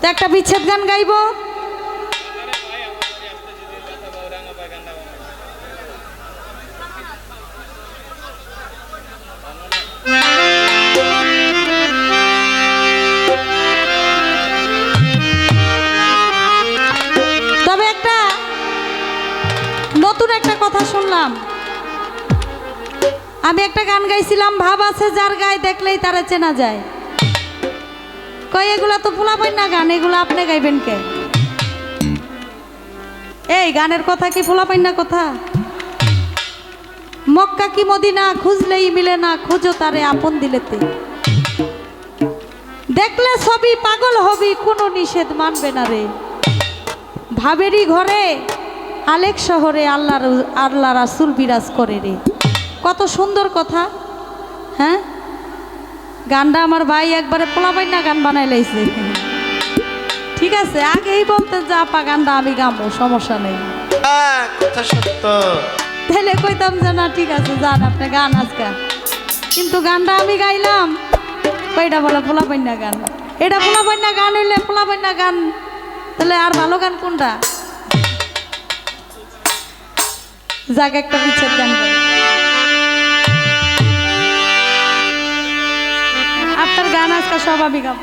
তো একটা বিচ্ছেদ গান গাইবো? তবে একটা নতুন একটা কথা শুনলাম। আমি একটা গান গাইছিলাম, ভাব আছে যার গায়ে দেখলেই তারা চেনা যায়। কই, এগুলা তো ফুলাবেন না গান, এগুলো আপনি গাইবেন কে? এই, গানের কথা কি ফুলাবেন না কথা? মক্কা কি মদিনা, খুঁজলেই মিলে না, খুঁজো তারে আপন দিলেতে। দেখলে ছবি পাগল হবি, কোনো নিষেধ মানবে না রে। ভাবেরই ঘরে, আলেক শহরে আল্লাহর, আল্লাহ রাসুল বিরাজ করে রে। কত সুন্দর কথা হ্যাঁ? গানটা আমার ভাই একবারে পোলাবাই না গান বানাই লাইছে। ঠিক আছে আগেই বলতেন যে আপা গানটা আমি গাবো সমস্যা নেই। হ্যাঁ কথা সত্য। তাহলে কইতাম যে না ঠিক আছে যান আপনি গান আজকে। কিন্তু গানটা আমি গাইলাম কইটা বলে পোলাপাইনা গান। এটা পোলাপাইনা গান হইলে পোলাপাইনা গান। তাহলে আর ভালো গান কোনটা? যাক একটা বিচ্ছেদ গান। Εργά, να έρθει ο Σόβα, απήγα από.